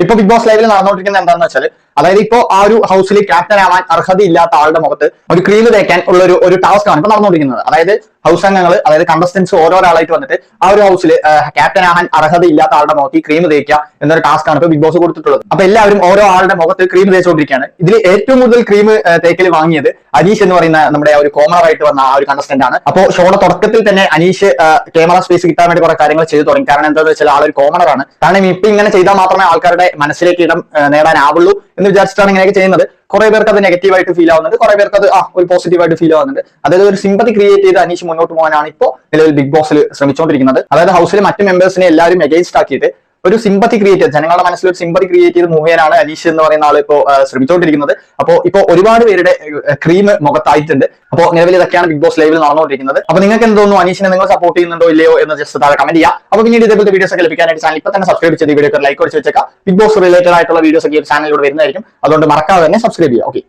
ഇപ്പൊ big boss ലൈവിൽ നടന്നുകൊണ്ടിരിക്കുന്നത് എന്താണെന്ന് വെച്ചാൽ അതായത് ഇപ്പോ ആ ഒരു ഹൗസിൽ ക്യാപ്റ്റൻ ആവാൻ അർഹതയില്ലാത്ത ആളുടെ മുഖത്ത് ഒരു ക്രീം തേക്കാൻ ഉള്ള ഒരു ഒരു ടാസ്ക് ആണ് ഇപ്പൊ നടന്നുകൊണ്ടിരിക്കുന്നത് അതായത് ഹൗസ് അംഗങ്ങൾ അതായത് കണ്ടസ്റ്റൻസ് ഓരോരാളായിട്ട് വന്നിട്ട് ആ ഒരു ഹൗസിൽ ക്യാപ്റ്റൻ ആവാൻ അർഹതയില്ലാത്ത ആളുടെ മുഖത്ത് ക്രീം തേക്കുക എന്നൊരു ടാസ്ക് ആണ് ഇപ്പൊ ബിഗ് ബോസ് കൊടുത്തിട്ടുള്ളത്. അപ്പൊ എല്ലാവരും ഓരോ ആളുടെ മുഖത്ത് ക്രീം തേച്ചുകൊണ്ടിരിക്കുകയാണ്. ഇതിൽ ഏറ്റവും കൂടുതൽ ക്രീം തേക്കൽ വാങ്ങിയത് അനീഷ് എന്ന് പറയുന്ന നമ്മുടെ ഒരു കോമണർ ആയിട്ട് വന്ന ആ ഒരു കണ്ടസ്റ്റന്റ് ആണ്. അപ്പോൾ ഷോയുടെ തുടക്കത്തിൽ തന്നെ അനീഷ് ക്യാമറ സ്പേസ് കിട്ടാൻ വേണ്ടി കുറെ കാര്യങ്ങൾ ചെയ്തു തുടങ്ങി. കാരണം എന്താണെന്ന് വെച്ചാൽ ആളൊരു കോമണർ ആണ് കാരണം ഇപ്പൊ ഇങ്ങനെ ചെയ്താൽ മാത്രമേ ആൾക്കാരുടെ മനസ്സിലേക്ക് ഇടം നേടാനാവുള്ളൂ എന്ന് വിചാരിച്ചിട്ടാണ് ഇങ്ങനെയൊക്കെ ചെയ്യുന്നത്. കുറെ പേർക്ക് അത് നെഗറ്റീവായിട്ട് ഫീൽ ആവുന്നുണ്ട്. കുറെ പേർക്ക് അത് ആ ഒരു പോസിറ്റീവായിട്ട് ഫീൽ ആവുന്നുണ്ട്. അതായത് ഒരു സിമ്പതി ക്രിയേറ്റ് ചെയ്ത് അനീഷ് മുന്നോട്ട് പോകാനാണ് ഇപ്പോൾ നിലവിൽ ബിഗ് ബോസിൽ ശ്രമിച്ചുകൊണ്ടിരിക്കുന്നത്. അതായത് ഹൗസിലെ മറ്റ് മെമ്പേഴ്സിനെ എല്ലാവരും എഗെയിൻസ്റ്റ് ആക്കിയിട്ട് ഒരു സിമ്പതി ക്രിയേറ്റ് ചെയ്ത് ജനങ്ങളുടെ മനസ്സിൽ ഒരു സിമ്പതി ക്രിയേറ്റ് ചെയ്ത് മൂവ് അനീഷ് എന്ന് പറയുന്ന ആൾ ഇപ്പോൾ ശ്രമിച്ചുകൊണ്ടിരിക്കുന്നത് അപ്പോൾ ഇപ്പോൾ ഒരുപാട് പേരുടെ ക്രീം മുഖത്തായിട്ടുണ്ട്. അപ്പോൾ നിലവിൽ ഇതൊക്കെയാണ് ബിഗ് ബോസ് ലൈവിൽ നടന്നുകൊണ്ടിരിക്കുന്നത്. അപ്പോൾ നിങ്ങൾക്ക് എന്ത് തോന്നുന്നു? അനീഷിനെ നിങ്ങൾ സപ്പോർട്ട് ചെയ്യുന്നുണ്ടോ ഇല്ലയോ എന്ന് ജസ്റ്റ് താഴെ കമന്റ് ചെയ്യുക അപ്പോൾ പിന്നീട് ഇതേപോലത്തെ വീഡിയോസ് ഒക്കെ ലഭിക്കാനായിട്ട് ചാനൽ ഇപ്പൊ തന്നെ സബ്സ്ക്രൈബ് ചെയ്ത് വീഡിയോ ലൈക്ക് അടിച്ച് വെച്ചേക്കാം. ബിഗ് ബോസ് റിലേറ്റഡ് ആയിട്ടുള്ള വീഡിയോസ് ഒക്കെ ഈ ചാനലിലൂടെ വരുന്നതായിരിക്കും. അതുകൊണ്ട് മറക്കാതെ തന്നെ സബ്സ്ക്രൈബ് ചെയ്യുക. ഓക്കെ